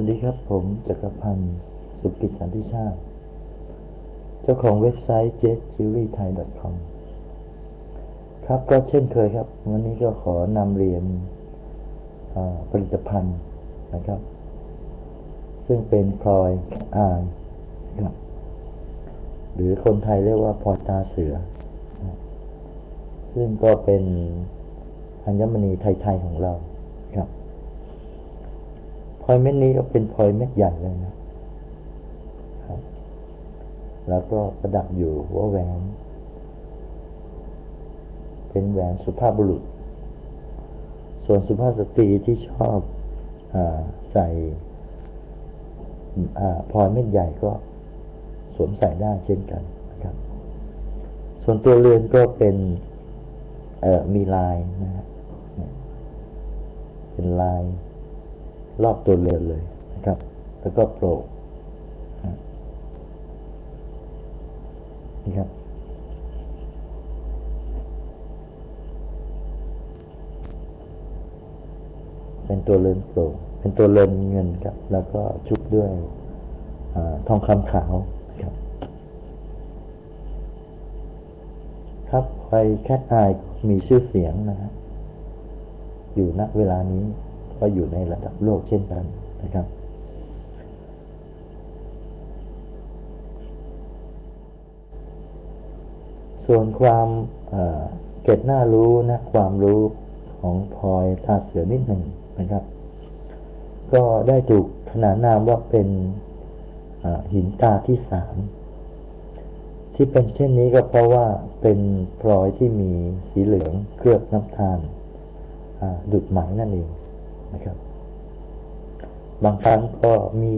วัสดีครับผมจักรพันธ์สุกิจสันติชาติ เจ้าของเว็บไซต์ j e t j e w e l r y t h a i c o m ครับก็เช่นเคยครับ วันนี้ก็ขอนำเรียนผลิตภัณฑ์นะครับ ซึ่งเป็นพลอยอ่ายครับหรือคนไทยเรียกว่าพลอยตาเสือ ซึ่งก็เป็นอัญมณีไทย ๆ ของเรา ลอยเม็ดนี้ก็เป็นพลอยเม็ดใหญ่เลยนะครับแล้วก็ประดับอยู่หัวแหวน เป็นแหวนสุภาพบุรุษ ส่วนสุภาพสตรีที่ชอบอใส่พลอยเม็ดใหญ่ก็สวมใส่ได้เช่นกันนะครับ ส่วนตัวเรือนก็เป็นมีลายนะฮะเป็นลาย รอบตัวเรือนเลยนะครับ แล้วก็โปร่งนี่ครับ เป็นตัวเรือนโปร่งเป็นตัวเรือนเงินครับ แล้วก็ชุบด้วยอทองคำขาวครับ ครับไฟแคทไอมีชื่อเสียงนะฮะอยู่ณเวลานี้ ก็อยู่ในระดับโลกเช่นกันนะครับส่วนความเก็ดหน้ารู้นะความรู้ของพลอยทาเสือนิดหนึ่งนะครับ ก็ได้ถูกขนานนามว่าเป็นหินตาที่สามที่เป็นเช่นนี้ก็เพราะว่าเป็นพลอยที่มีสีเหลืองเคลือบน้ำตาลดุดไหมนั่นเอง นะครับ บางครั้งก็มี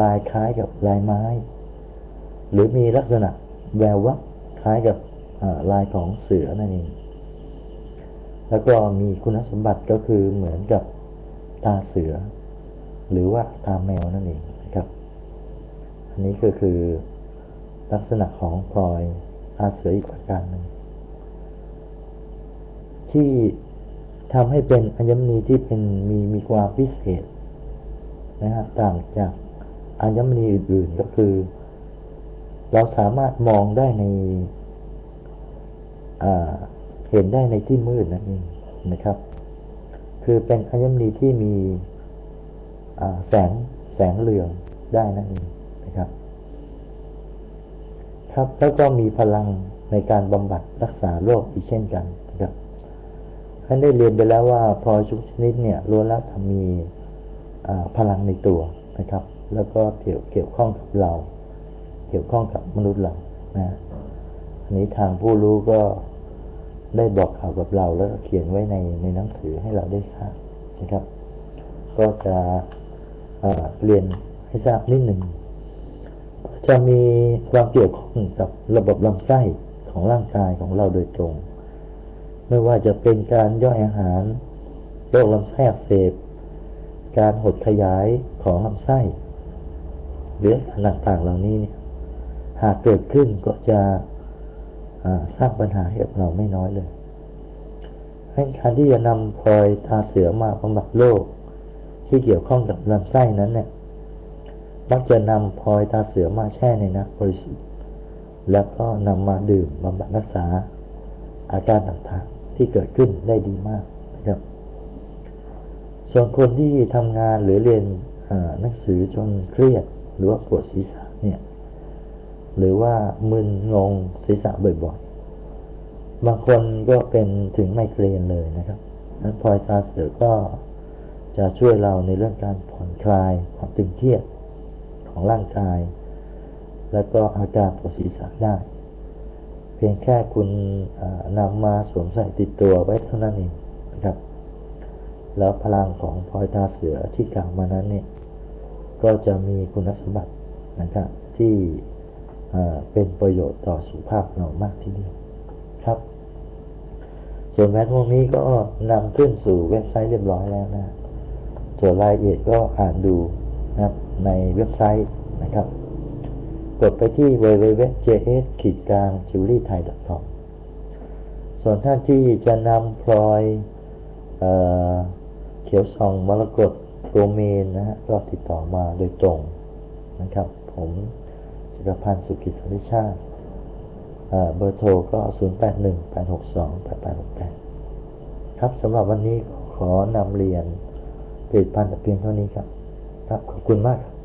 ลายคล้ายกับลายไม้ หรือมีลักษณะแวววับคล้ายกับลายของเสือนั่นเองแล้วก็มีคุณสมบัติก็คือเหมือนกับตาเสือ หรือว่าตาแมวนั่นเองนะครับ อันนี้ก็คือลักษณะของพลอยตาเสืออีกประการหนึ่งที่ ทำให้เป็นอัญมณีที่เป็นมีมีความพิเศษนะฮะต่างจากอัญมณีอื่นๆก็คือ เราสามารถมองได้ในเห็นได้ในที่มืดนั่นเองนะครับ คือเป็นอัญมณีที่มีแสงแสงเหลืองได้นั่นเองนะครับ ครับแล้วก็มีพลังในการบำบัดรักษาโรคอีกเช่นกัน ท่านได้เรียนไปแล้วว่าพลอยชุกชนิดเนี่ยล้วนแล้วมีพลังในตัวนะครับ แล้วก็เกี่ยวเกี่ยวข้องกับเรา เกี่ยวข้องกับมนุษย์เรานะอันนี้ทางผู้รู้ก็ได้บอกข่าวกับเรา แล้วก็เขียนไว้ในในหนังสือให้เราได้ทราบนะครับ ก็จะเเรียนให้ทราบนิดหนึ่งจะมีความเกี่ยวข้องกับระบบลำไส้ของร่างกายของเราโดยตรง ไม่ว่าจะเป็นการย่อยอาหารโรคลำไส้อักเสบ การหดขยายของลำไส้หรืออาต่างๆเหล่านี้เนี่ยหากเกิดขึ้นก็จะสร้างปัญหาให้กับเราไม่น้อยเลยให้การที่จะนำพลอยทาเสือมาบำบัดโรคที่เกี่ยวข้องกับลำไส้นั้นเนี่ยมักจะนำพลอยทาเสือมาแช่ในน้ำบริสุทธิ์แล้วก็นำมาดื่มบำบัดรักษาอาการต่างๆ ที่เกิดขึ้นได้ดีมากนะครับ ส่วนคนที่ทำงานหรือเรียนหนังสือจนเครียดหรือว่าปวดศีรษะเนี่ยหรือว่ามึนงงศีรษะบ่อยๆ บางคนก็เป็นถึงไมเกรนเลยนะครับนั้นพลอยซาเสือก็จะช่วยเราในเรื่องการผ่อนคลายความตึงเครียดของร่างกาย และก็อาการปวดศีรษะได้ พียงแค่คุณนำมาสวมใส่ติดตัวไว้เท่านั้นเองนะครับ แล้วพลังของพลอยตาเสือที่กล่าวมานั้นเนี่ยก็จะมีคุณสมบัตินะครับที่เป็นประโยชน์ต่อสุขภาพเรามากทีเดียวครับ ส่วนแมทพวกนี้ก็นำขึ้นสู่เว็บไซต์เรียบร้อยแล้วนะ ส่วนรายละเอียดก็อ่านดูนะครับในเว็บไซต์นะครับ กดไปที่ www.js ขีดกลาง j e w e l r y t h a i c o m ส่วนท่านที่จะนำพลอยเอเขียวซองมรกตโดเมนนะฮะก็ติดต่อมาโดยตรงนะครับ ผมจิรพันธ์สุกิจสริชาติเบอร์โทรก็ 0 8 1 8 6 2 8 8 6 8 ครับสำหรับวันนี้ขอนำเรียนผลิตภัณฑ์ต่เพียงเท่านี้ครับ ครับ ขอบคุณมากครับ